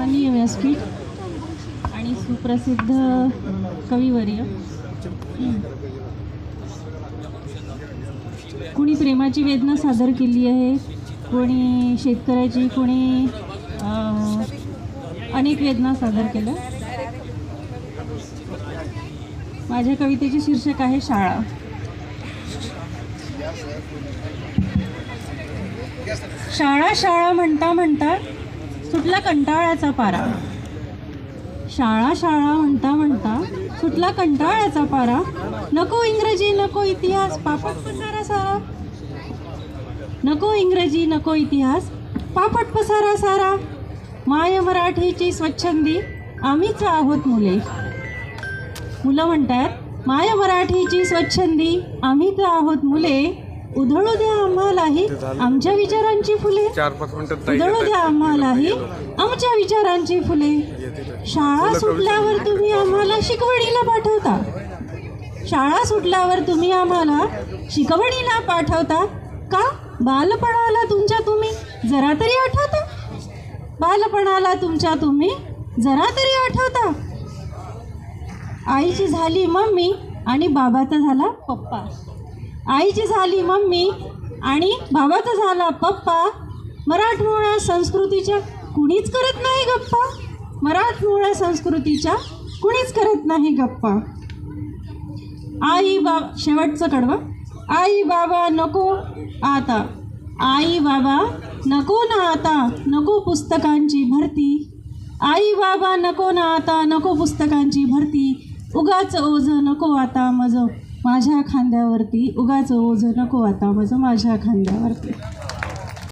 सन्माननीय व्यासपीठ आणि सुप्रसिद्ध कविवर्य. कुणी प्रेमाची वेदना सादर केली आहे कोणी शेतकऱ्याची कोणी अनेक वेदना सादर केल्या. माझ्या कवितेचे शीर्षक आहे शाळा. शाळा शाळा म्हणता म्हणता सुटला कंटाळ्याचा पारा. शाळा शाळा म्हणता म्हणता सुटला कंटाळ्याचा पारा. नको इंग्रजी नको इतिहास पापट पसारा सारा. नको इंग्रजी नको इतिहास पापट पसारा सारा. माय मराठीची स्वच्छंदी आम्हीच आहोत मुले. मुलं म्हणतात माय मराठीची स्वच्छंदी आम्हीच आहोत मुले. उधळू द्या आम्हालाही. आमच्या विचारांची फुले. चार पाच मिनिटात उधळू द्या आम्हालाही. आमच्या विचारांची फुले. शाळा सुटल्यावर तुम्ही आम्हाला शिकवणीला पाठवता. शाळा सुटल्यावर तुम्ही आम्हाला शिकवणीला पाठवता. का? बालपणाला तुमच्या तुम्ही जरा तरी आठवता. बालपणाला तुमच्या तुम्ही जरा तरी आठवता. आईची झाली मम्मी आणि बाबाचा झाला पप्पा. आईची झाली मम्मी आणि भावाचा झाला पप्पा. मराठमोळ्या संस्कृतीच्या कुणीच करत नाही गप्पा. मराठमोळ्या संस्कृतीच्या कुणीच करत नाही गप्पा. आई बाबा शेवटचं कडवं. आई बाबा नको आता. आई बाबा नको ना आता. नको पुस्तकांची भरती. आई बाबा नको ना आता. नको पुस्तकांची भरती. उगाच ओझ नको आता मज. माझ्या खांद्यावरती उगाच ओझ नको आता माझं माझ्या खांद्यावरती.